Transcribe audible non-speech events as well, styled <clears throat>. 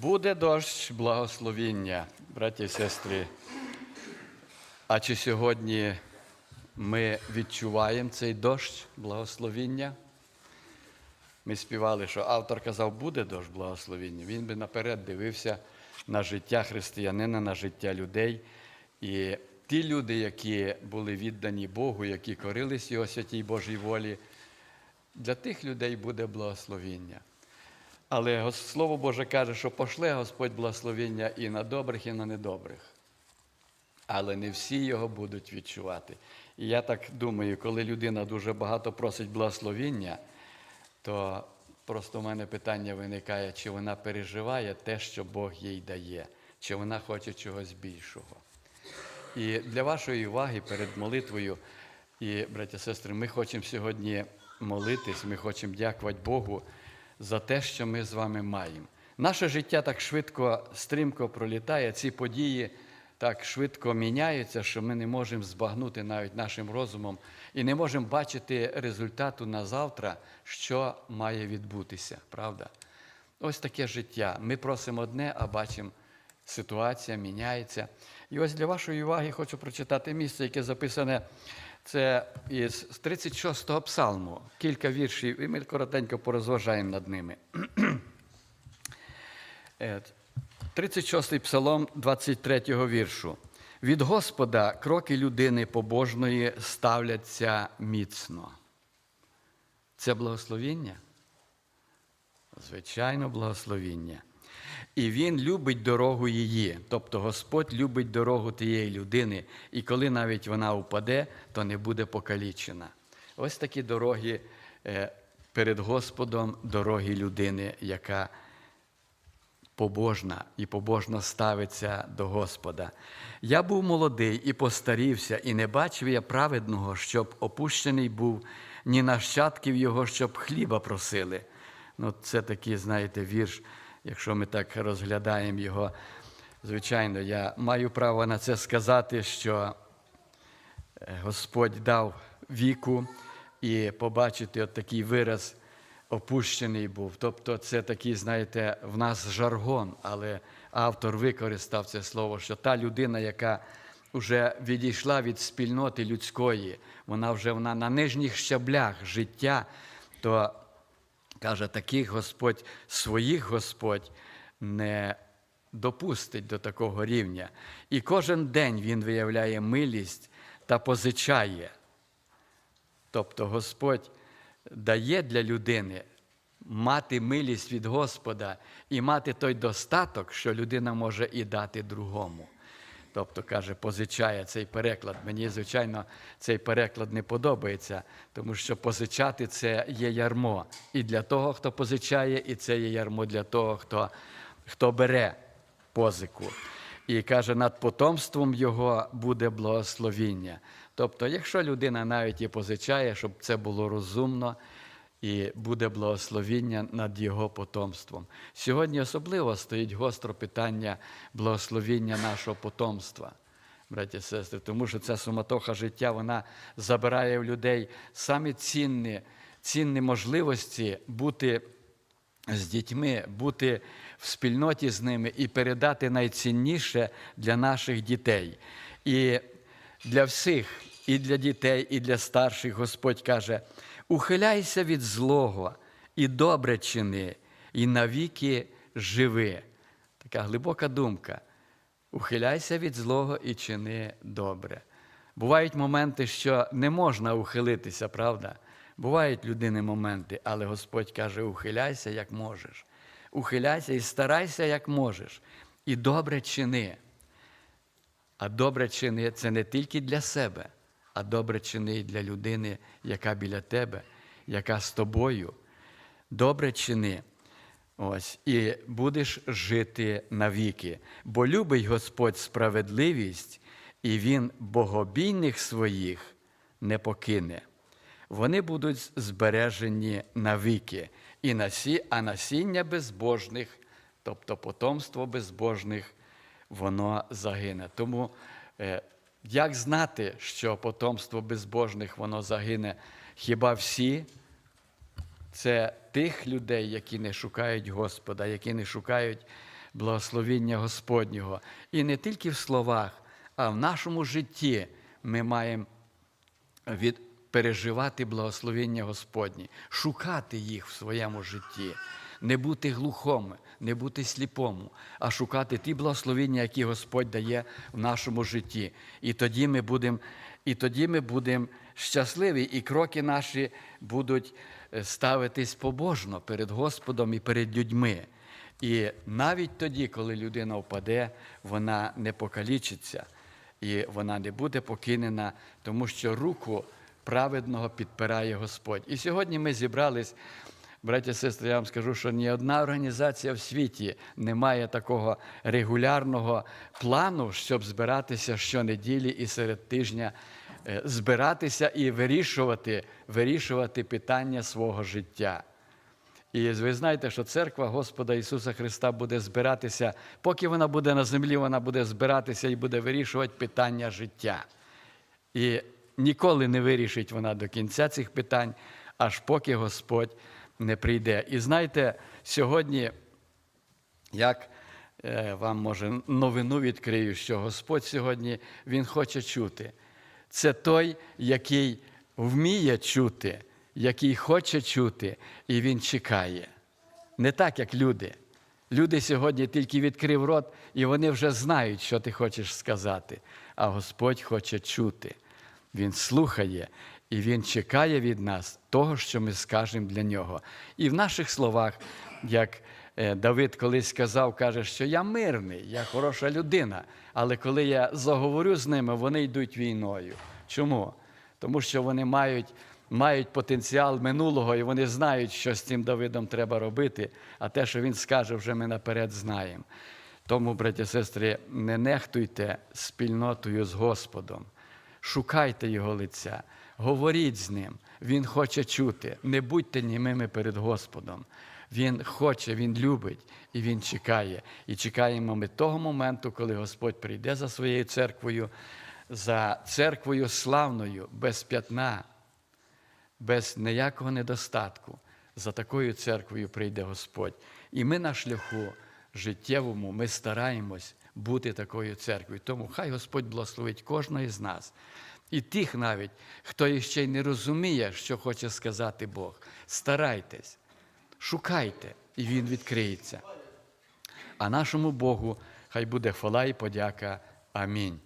Буде дощ благословіння, браті і сестри. А чи сьогодні ми відчуваємо цей дощ благословіння? Ми співали, що автор казав, буде дощ благословіння. Він би наперед дивився на життя християнина, на життя людей. І ті люди, які були віддані Богу, які корились Його святій Божій волі, для тих людей буде благословіння. Але Слово Боже каже, що пошле Господь благословіння і на добрих, і на недобрих. Але не всі його будуть відчувати. І я так думаю, коли людина дуже багато просить благословіння, то просто в мене питання виникає, чи вона переживає те, що Бог їй дає, чи вона хоче чогось більшого. І для вашої уваги перед молитвою, і, браття сестри, ми хочемо сьогодні молитись, ми хочемо дякувати Богу за те, що ми з вами маємо. Наше життя так швидко, стрімко пролітає, ці події так швидко міняються, що ми не можемо збагнути навіть нашим розумом і не можемо бачити результату на завтра, що має відбутися, правда? Ось таке життя. Ми просимо одне, а бачимо, ситуація міняється. І ось для вашої уваги хочу прочитати місце, яке записане. Це із 36-го псалму, кілька віршів, і ми коротенько порозважаємо над ними. <clears throat> Е, 36-й псалом 23-го віршу. Від Господа кроки людини побожної ставляться міцно. Це благословіння? Звичайно, благословіння. І Він любить дорогу її. Тобто Господь любить дорогу тієї людини, і коли навіть вона упаде, то не буде покалічена. Ось такі дороги е, перед Господом, дороги людини, яка побожна і побожно ставиться до Господа. Я був молодий і постарівся, і не бачив я праведного, щоб опущений був, ні нащадків його, щоб хліба просили. Ну, це такий, знаєте, вірш, якщо ми так розглядаємо його. Звичайно, я маю право на це сказати, що е, Господь дав віку і побачити от такий вираз опущений був. Тобто це такий, знаєте, в нас жаргон, але автор використав це слово, що та людина, яка вже відійшла від спільноти людської, вона вже вона на нижніх щаблях життя, то каже, таких Господь, своїх Господь не допустить до такого рівня. І кожен день Він виявляє милість та позичає. Тобто Господь дає для людини мати милість від Господа і мати той достаток, що людина може і дати другому. Тобто, каже, позичає цей переклад. Мені, звичайно, цей переклад не подобається, тому що позичати це є ярмо. І для того, хто позичає, і це є ярмо для того, хто, хто бере позику. І каже, над потомством його буде благословіння. Тобто, якщо людина навіть і позичає, щоб це було розумно, і буде благословіння над його потомством. Сьогодні особливо стоїть гостро питання благословіння нашого потомства, браті і сестри, тому що ця суматоха життя вона забирає в людей самі цінні, цінні можливості бути з дітьми, бути в спільноті з ними і передати найцінніше для наших дітей. І для всіх, і для дітей, і для старших Господь каже: ухиляйся від злого і добре чини, і навіки живи. Така глибока думка. Ухиляйся від злого і чини добре. Бувають моменти, що не можна ухилитися, правда? Бувають людини моменти, але Господь каже: ухиляйся, як можеш. Ухиляйся і старайся, як можеш. І добре чини. А добре чини це не тільки для себе, а добре чини для людини, яка біля тебе, яка з тобою. Добре чини. Ось, і будеш жити навіки. Бо любить Господь справедливість, і Він богобійних своїх не покине. Вони будуть збережені навіки, і насі, а насіння безбожних, тобто потомство безбожних, воно загине. Тому е, як знати, що потомство безбожних воно загине? Хіба всі? Це тих людей, які не шукають Господа, які не шукають благословіння Господнього. І не тільки в словах, а в нашому житті ми маємо від переживати благословення Господні, шукати їх в своєму житті, не бути глухому, не бути сліпому, а шукати ті благословення, які Господь дає в нашому житті. І тоді ми будемо, і тоді ми будемо щасливі, і кроки наші будуть е, ставитись побожно перед Господом і перед людьми. І навіть тоді, коли людина впаде, вона не покалічиться і вона не буде покинена, тому що руку праведного підпирає Господь. І сьогодні ми зібрались, браття і сестри, я вам скажу, що ні одна організація в світі не має такого регулярного плану, щоб збиратися щонеділі і серед тижня, е, збиратися і вирішувати, вирішувати питання свого життя. І ви знаєте, що церква Господа Ісуса Христа буде збиратися, поки вона буде на землі, вона буде збиратися і буде вирішувати питання життя. І ніколи не вирішить вона до кінця цих питань, аж поки Господь не прийде. І знаєте, сьогодні, як е, вам може новину відкрию, що Господь сьогодні Він хоче чути. Це той, який вміє чути, який хоче чути, і він чекає. Не так, як люди. Люди сьогодні тільки відкрив рот, і вони вже знають, що ти хочеш сказати. А Господь хоче чути. Він слухає і Він чекає від нас того, що ми скажемо для нього. І в наших словах, як е, Давид колись сказав, каже, що я мирний, я хороша людина, але коли я заговорю з ними, вони йдуть війною. Чому? Тому що вони мають, мають потенціал минулого і вони знають, що з цим Давидом треба робити, а те, що він скаже, вже ми наперед знаємо. Тому, браті і сестри, не нехтуйте спільнотою з Господом. Шукайте Його лиця, говоріть з ним. Він хоче чути. Не будьте німими перед Господом. Він хоче, Він любить і Він чекає. І чекаємо ми того моменту, коли Господь прийде за своєю церквою, за церквою славною, без п'ятна, без ніякого недостатку. За такою церквою прийде Господь. І ми на шляху життєвому ми стараємось бути такою церквою. Тому хай Господь благословить кожного з нас. І тих навіть, хто ще й не розуміє, що хоче сказати Бог. Старайтесь, шукайте, і Він відкриється. А нашому Богу хай буде хвала і подяка. Амінь.